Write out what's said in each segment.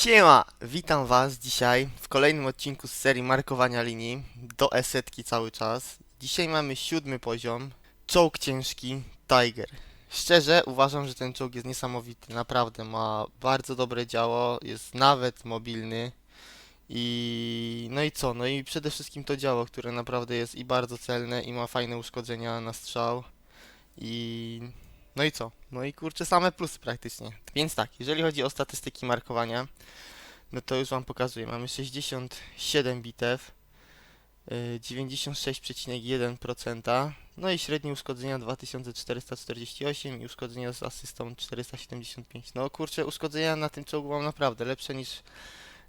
Siema! Witam was dzisiaj w kolejnym odcinku z serii markowania linii do esetki cały czas. Dzisiaj mamy siódmy poziom, czołg ciężki Tiger. Szczerze uważam, że ten czołg jest niesamowity, naprawdę ma bardzo dobre działo, jest nawet mobilny i no i co, no i przede wszystkim to działo, które naprawdę jest i bardzo celne i ma fajne uszkodzenia na strzał i no i co? No i kurczę, same plusy praktycznie. Więc tak, jeżeli chodzi o statystyki markowania, no to już Wam pokazuję. Mamy 67 bitew, y, 96,1%, no i średnie uszkodzenia 2448 i uszkodzenia z asystą 475. No kurczę, uszkodzenia na tym czołgu mam naprawdę lepsze niż,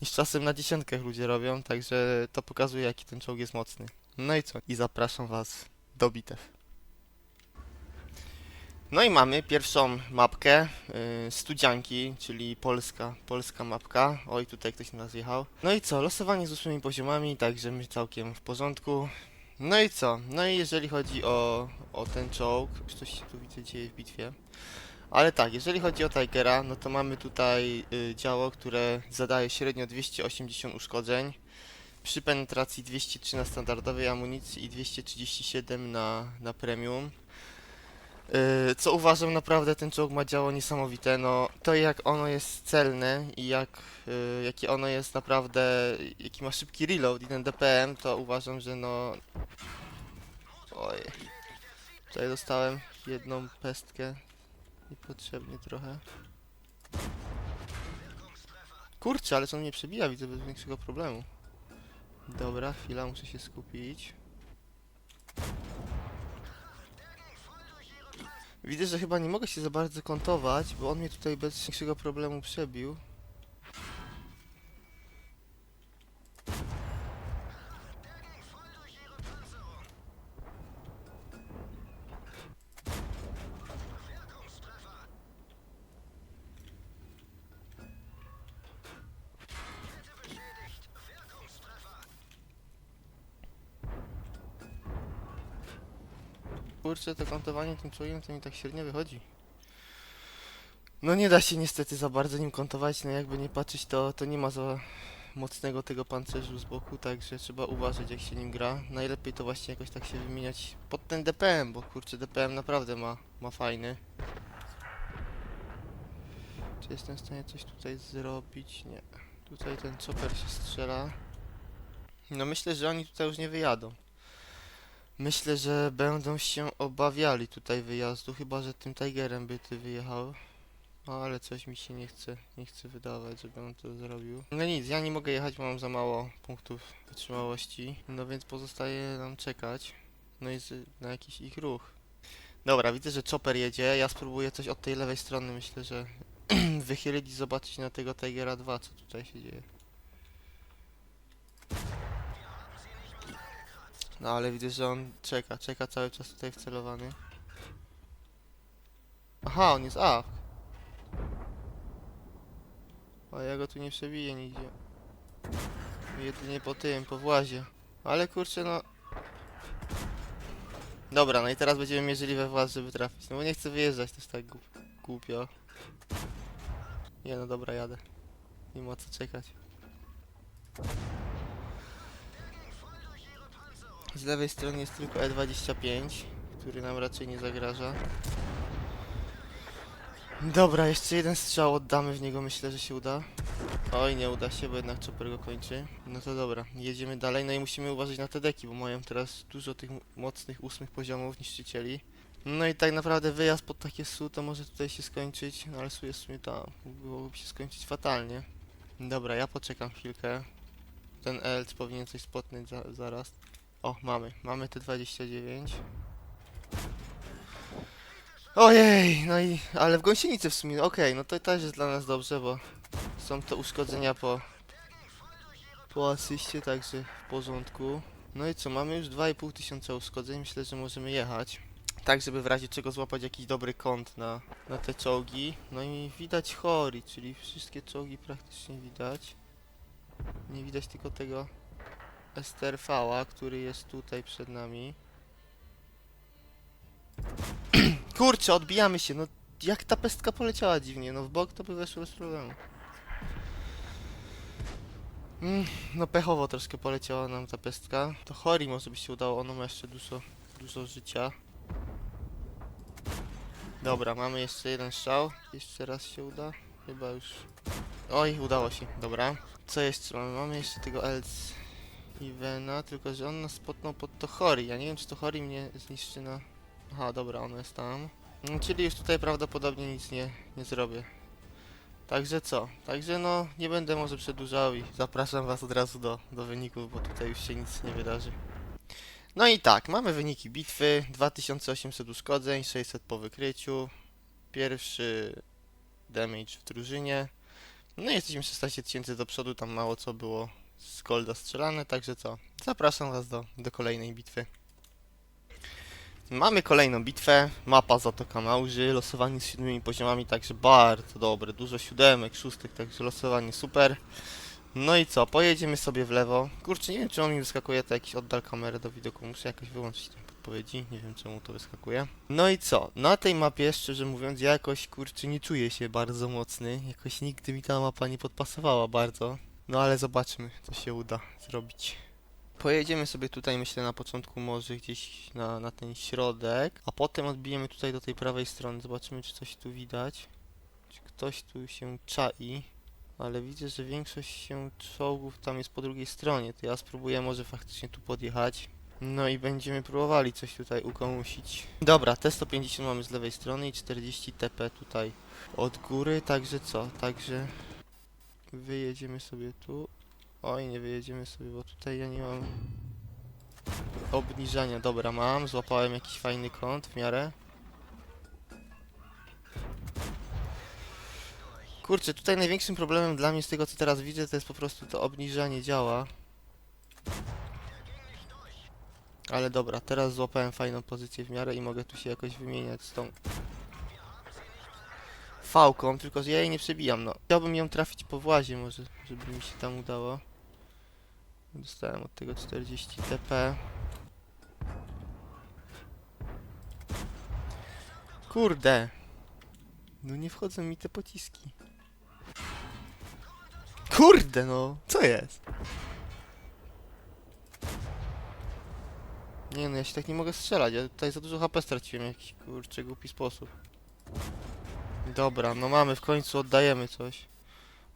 niż czasem na dziesiątkach ludzie robią, także to pokazuje jaki ten czołg jest mocny. No i co? I zapraszam Was do bitew. No i mamy pierwszą mapkę y, Studzianki, czyli polska, polska mapka. Oj, tutaj ktoś nas jechał. No i co, losowanie z ósmymi poziomami, także my całkiem w porządku. No i co, no i jeżeli chodzi o, o ten czołg, coś się tu widzę dzieje w bitwie. Ale tak, jeżeli chodzi o Tigera, no to mamy tutaj y, działo, które zadaje średnio 280 uszkodzeń. Przy penetracji 203 na standardowej amunicji i 237 na, na premium. Yy, co uważam naprawdę ten czołg ma działo niesamowite, no to jak ono jest celne i jak, yy, jakie ono jest naprawdę, jaki ma szybki reload i ten DPM, to uważam, że no... Oj, tutaj dostałem jedną pestkę niepotrzebnie trochę. Kurczę, ale co on mnie przebija, widzę bez większego problemu. Dobra, chwila, muszę się skupić. Widzę, że chyba nie mogę się za bardzo kontować, bo on mnie tutaj bez większego problemu przebił. Kurczę, to kontowanie tym człowiekiem to mi tak średnio wychodzi. No nie da się niestety za bardzo nim kontować, no jakby nie patrzeć to, to nie ma za mocnego tego pancerzu z boku, także trzeba uważać jak się nim gra. Najlepiej to właśnie jakoś tak się wymieniać pod ten DPM, bo kurczę DPM naprawdę ma, ma fajny. Czy jestem w stanie coś tutaj zrobić? Nie. Tutaj ten chopper się strzela. No myślę, że oni tutaj już nie wyjadą. Myślę, że będą się obawiali tutaj wyjazdu, chyba że tym Tigerem by ty wyjechał. No, ale coś mi się nie chce, nie chce wydawać, żeby on to zrobił. No nic, ja nie mogę jechać, bo mam za mało punktów wytrzymałości. No więc pozostaje nam czekać. No i na jakiś ich ruch. Dobra, widzę, że Chopper jedzie. Ja spróbuję coś od tej lewej strony, myślę, że wychylić i zobaczyć na tego Tigera 2, co tutaj się dzieje. No ale widzę, że on czeka, czeka cały czas tutaj wcelowany. Aha, on jest A. A ja go tu nie przebiję nigdzie. Jedynie po tym, po włazie. Ale kurczę, no... Dobra, no i teraz będziemy mierzyli we właz, żeby trafić. No bo nie chcę wyjeżdżać też tak głup- głupio. Nie no, dobra, jadę. Nie ma co czekać. Z lewej strony jest tylko E25, który nam raczej nie zagraża. Dobra, jeszcze jeden strzał oddamy w niego, myślę, że się uda. Oj, nie uda się, bo jednak chopper go kończy. No to dobra, jedziemy dalej, no i musimy uważać na te deki, bo mają teraz dużo tych mocnych ósmych poziomów niszczycieli. No i tak naprawdę wyjazd pod takie SU to może tutaj się skończyć, no ale SU jest w sumie byłoby się skończyć fatalnie. Dobra, ja poczekam chwilkę. Ten Elc powinien coś spotnąć za, zaraz. O, mamy. Mamy te 29. Ojej, no i... Ale w gąsienicy w sumie, okej, no to też jest dla nas dobrze, bo są to uszkodzenia po... Po asyście, także w porządku. No i co, mamy już 2,5 tysiąca uszkodzeń, myślę, że możemy jechać. Tak, żeby w razie czego złapać jakiś dobry kąt na, na te czołgi. No i widać Hori, czyli wszystkie czołgi praktycznie widać. Nie widać tylko tego STRV-a, który jest tutaj przed nami. Kurczę, odbijamy się, no jak ta pestka poleciała dziwnie, no w bok to by weszło bez problemu. Mm, no pechowo troszkę poleciała nam ta pestka. To Hori może by się udało, ono ma jeszcze dużo, dużo życia. Dobra, mamy jeszcze jeden strzał. Jeszcze raz się uda. Chyba już. Oj, udało się, dobra. Co jeszcze mamy? Mamy jeszcze tego Els Ivena, tylko że on nas spotnął pod to Hori. Ja nie wiem, czy to Hori mnie zniszczy na... Aha, dobra, ono jest tam. No, czyli już tutaj prawdopodobnie nic nie, nie zrobię. Także co? Także no, nie będę może przedłużał i zapraszam was od razu do, do wyników, bo tutaj już się nic nie wydarzy. No i tak, mamy wyniki bitwy, 2800 uszkodzeń, 600 po wykryciu, pierwszy damage w drużynie, no i jesteśmy 16 tysięcy do przodu, tam mało co było z golda strzelane, także co? Zapraszam was do, do kolejnej bitwy. Mamy kolejną bitwę, mapa Zatoka Małży, losowanie z siódmymi poziomami, także bardzo dobre, dużo siódemek, szóstek, także losowanie super. No i co, pojedziemy sobie w lewo. Kurczę, nie wiem czemu mi wyskakuje to jakiś oddal kamery do widoku, muszę jakoś wyłączyć te podpowiedzi, nie wiem czemu to wyskakuje. No i co, na tej mapie, szczerze mówiąc, ja jakoś, kurczę, nie czuję się bardzo mocny, jakoś nigdy mi ta mapa nie podpasowała bardzo. No ale zobaczmy, co się uda zrobić. Pojedziemy sobie tutaj, myślę, na początku może gdzieś na, na ten środek, a potem odbijemy tutaj do tej prawej strony. Zobaczymy, czy coś tu widać. Czy ktoś tu się czai. Ale widzę, że większość się czołgów tam jest po drugiej stronie. To ja spróbuję może faktycznie tu podjechać. No i będziemy próbowali coś tutaj ukomusić. Dobra, T150 mamy z lewej strony i 40 TP tutaj od góry. Także co? Także wyjedziemy sobie tu. Oj, nie wyjedziemy sobie, bo tutaj ja nie mam obniżania. Dobra, mam. Złapałem jakiś fajny kąt w miarę. Kurczę, tutaj największym problemem dla mnie z tego co teraz widzę to jest po prostu to obniżanie działa. Ale dobra, teraz złapałem fajną pozycję w miarę i mogę tu się jakoś wymieniać z tą fałką, tylko że ja jej nie przebijam, no. Chciałbym ją trafić po włazie może, żeby mi się tam udało. Dostałem od tego 40 TP. Kurde. No nie wchodzą mi te pociski. Kurde no, co jest? Nie no, ja się tak nie mogę strzelać, ja tutaj za dużo HP straciłem w jakiś kurczę głupi sposób. Dobra, no mamy, w końcu oddajemy coś.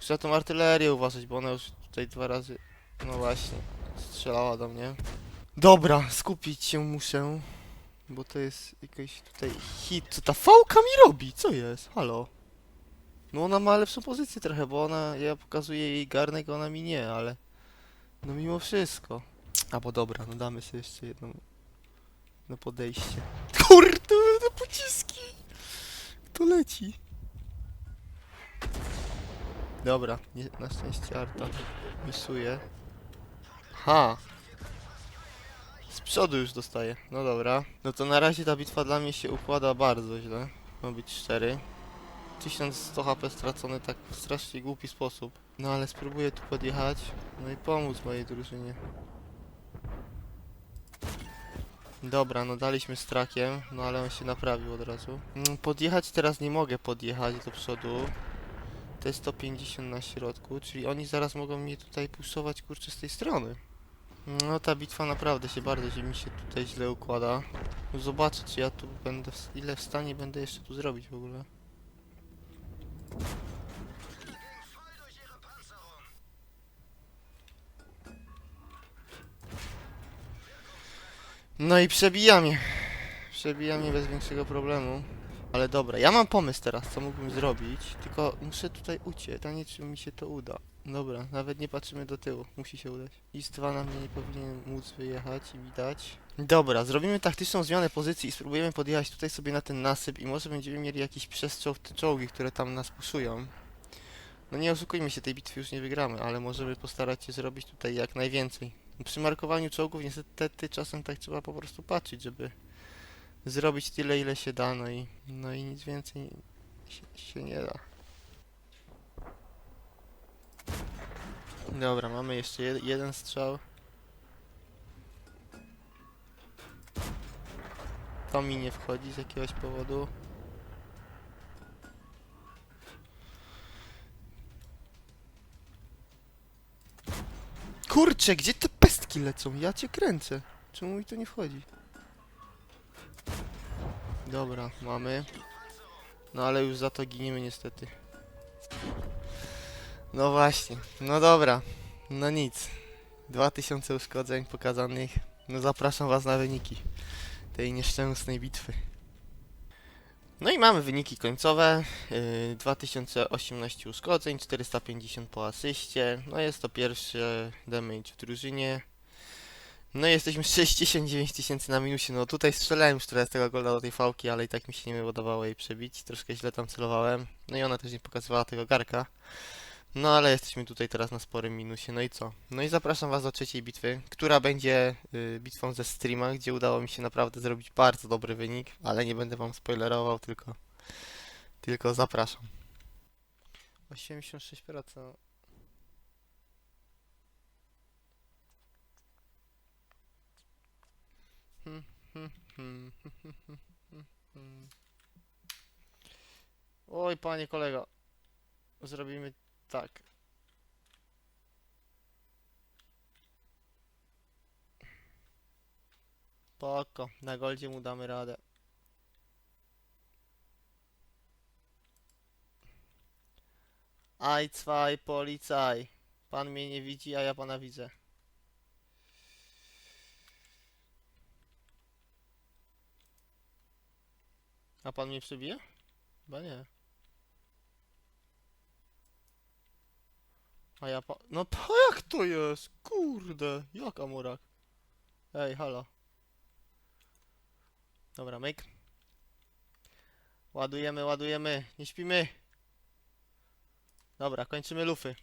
Muszę tą artylerię uważać, bo ona już tutaj dwa razy, no właśnie, strzelała do mnie. Dobra, skupić się muszę, bo to jest jakiś tutaj hit. Co ta fałka mi robi? Co jest? Halo? No ona ma lepszą pozycję trochę, bo ona, ja pokazuję jej garnek, ona mi nie, ale... No mimo wszystko. A bo dobra, no damy sobie jeszcze jedno... No podejście. Kurde, te pociski! To leci. Dobra, nie, na szczęście Arta misuje. Ha! Z przodu już dostaje. No dobra. No to na razie ta bitwa dla mnie się układa bardzo źle. Ma być 4. 1100 HP stracone tak w strasznie głupi sposób. No ale spróbuję tu podjechać. No i pomóc mojej drużynie. Dobra, no daliśmy z trakiem, no ale on się naprawił od razu. Mm, Podjechać teraz nie mogę podjechać do przodu. To jest 150 na środku, czyli oni zaraz mogą mnie tutaj puszować kurczę z tej strony. No ta bitwa naprawdę się bardzo się mi się tutaj źle układa. Zobaczę czy ja tu będę, ile w stanie będę jeszcze tu zrobić w ogóle. No i przebija mnie. Przebija mnie bez większego problemu. Ale dobra, ja mam pomysł teraz, co mógłbym zrobić, tylko muszę tutaj uciec, a nie czy mi się to uda. Dobra, nawet nie patrzymy do tyłu, musi się udać. IS-2 na mnie nie powinien móc wyjechać i widać. Dobra, zrobimy taktyczną zmianę pozycji i spróbujemy podjechać tutaj sobie na ten nasyp i może będziemy mieli jakiś przestrzał w te czołgi, które tam nas puszują. No nie oszukujmy się, tej bitwy już nie wygramy, ale możemy postarać się zrobić tutaj jak najwięcej. Przy markowaniu czołgów niestety czasem tak trzeba po prostu patrzeć, żeby zrobić tyle ile się da, no i, no i nic więcej się, się nie da. Dobra, mamy jeszcze jed jeden strzał. To mi nie wchodzi z jakiegoś powodu. Kurczę, gdzie te pestki lecą? Ja cię kręcę. Czemu mi to nie wchodzi? Dobra, mamy. No ale już za to giniemy niestety. No właśnie, no dobra. No nic. 2000 uszkodzeń pokazanych. No zapraszam was na wyniki tej nieszczęsnej bitwy. No i mamy wyniki końcowe. Yy, 2018 uszkodzeń, 450 po asyście. No jest to pierwszy damage w drużynie. No i jesteśmy 69 tysięcy na minusie. No tutaj strzelałem już trochę z tego golda do tej fałki, ale i tak mi się nie udawało jej przebić. Troszkę źle tam celowałem. No i ona też nie pokazywała tego garka. No ale jesteśmy tutaj teraz na sporym minusie. No i co? No i zapraszam was do trzeciej bitwy, która będzie y, bitwą ze streama, gdzie udało mi się naprawdę zrobić bardzo dobry wynik, ale nie będę wam spoilerował, tylko tylko zapraszam. 86%. Oj, panie kolego. Zrobimy tak. Poko, na goldzie mu damy radę. Aj, cwaj, policaj. Pan mnie nie widzi, a ja pana widzę. A pan mnie przebije? Chyba nie. A ja pa... No to jak to jest? Kurde, jak amurak? Ej, halo. Dobra, myk. Ładujemy, ładujemy, nie śpimy. Dobra, kończymy lufy.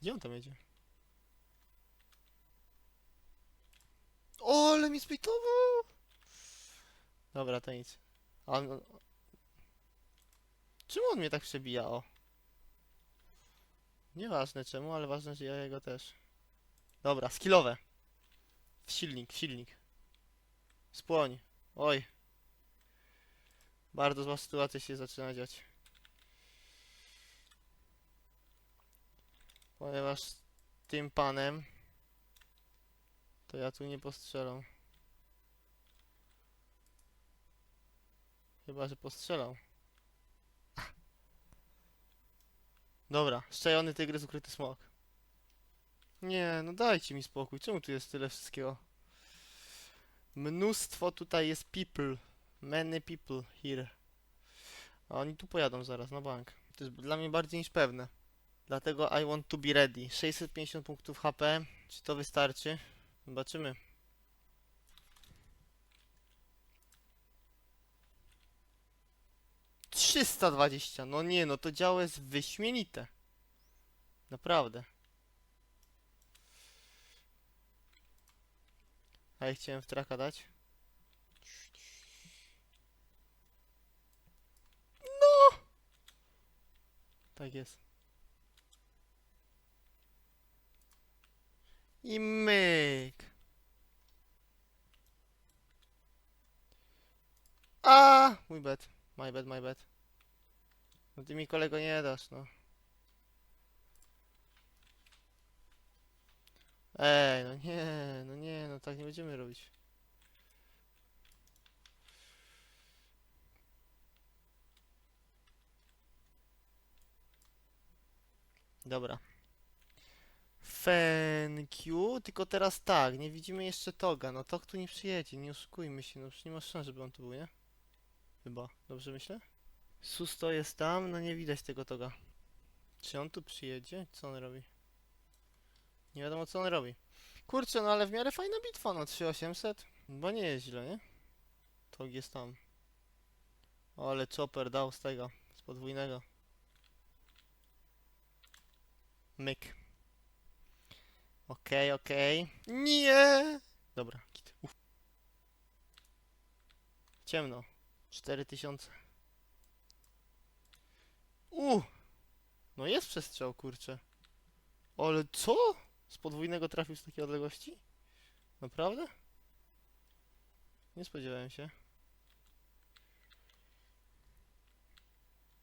Gdzie on tam jedzie? O, ale mi zbytował! Dobra, to nic. A On... Czemu on mnie tak przebija, o? Nieważne czemu, ale ważne, że ja jego też. Dobra, skillowe. W silnik, w silnik. Spłoń. Oj. Bardzo zła sytuacja się zaczyna dziać. Ponieważ tym panem to ja tu nie postrzelam. Chyba, że postrzelam. Dobra, szczajony tygrys, ukryty smok. Nie, no dajcie mi spokój. Czemu tu jest tyle wszystkiego? Mnóstwo tutaj jest people. Many people here. A oni tu pojadą zaraz na bank. To jest dla mnie bardziej niż pewne. Dlatego I want to be ready. 650 punktów HP. Czy to wystarczy? Zobaczymy. Trzysta dwadzieścia. No nie, no to działo jest wyśmienite. Naprawdę. A ja chciałem w traka dać. No! Tak jest. I myk. A, mój bad. My bad, my bad. No ty mi kolego nie dasz, no. Ej, no nie, no nie, no tak nie będziemy robić. Dobra. Thank you, tylko teraz tak, nie widzimy jeszcze Toga, no Tog tu nie przyjedzie, nie oszukujmy się, no przecież nie ma szans, żeby on tu był, nie? Chyba, dobrze myślę? Susto jest tam, no nie widać tego Toga. Czy on tu przyjedzie? Co on robi? Nie wiadomo co on robi. Kurczę, no ale w miarę fajna bitwa, no 3800. Bo nie jest źle, nie? Tog jest tam. O, ale chopper dał z tego, z podwójnego. Myk. Okej, okej. Nie! Dobra, kit. Uf. Ciemno. 4000. U! No jest przestrzał, kurczę. Ale co? Z podwójnego trafił z takiej odległości? Naprawdę? Nie spodziewałem się.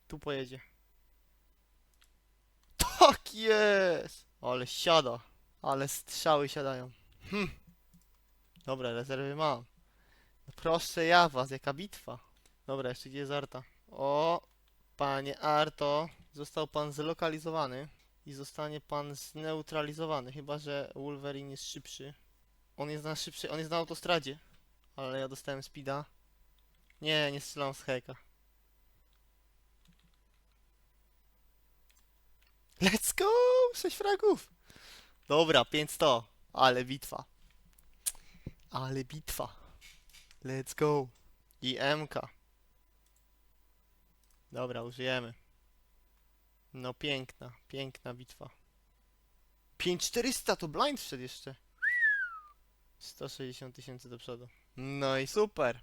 Tu pojedzie. Tak jest! Ale siada. Ale strzały siadają. Hm. Dobra, rezerwy mam. No proszę ja was, jaka bitwa. Dobra, jeszcze gdzie jest Arta? O, panie Arto, został pan zlokalizowany i zostanie pan zneutralizowany, chyba że Wolverine jest szybszy. On jest na szybszy, on jest na autostradzie, ale ja dostałem speeda. Nie, nie strzelam z heka. Let's go! 6 fragów! Dobra, 500. Ale bitwa. Ale bitwa. Let's go. I MK. Dobra, użyjemy. No piękna, piękna bitwa. 5400 to blind wszedł jeszcze. 160 tysięcy do przodu. No i super.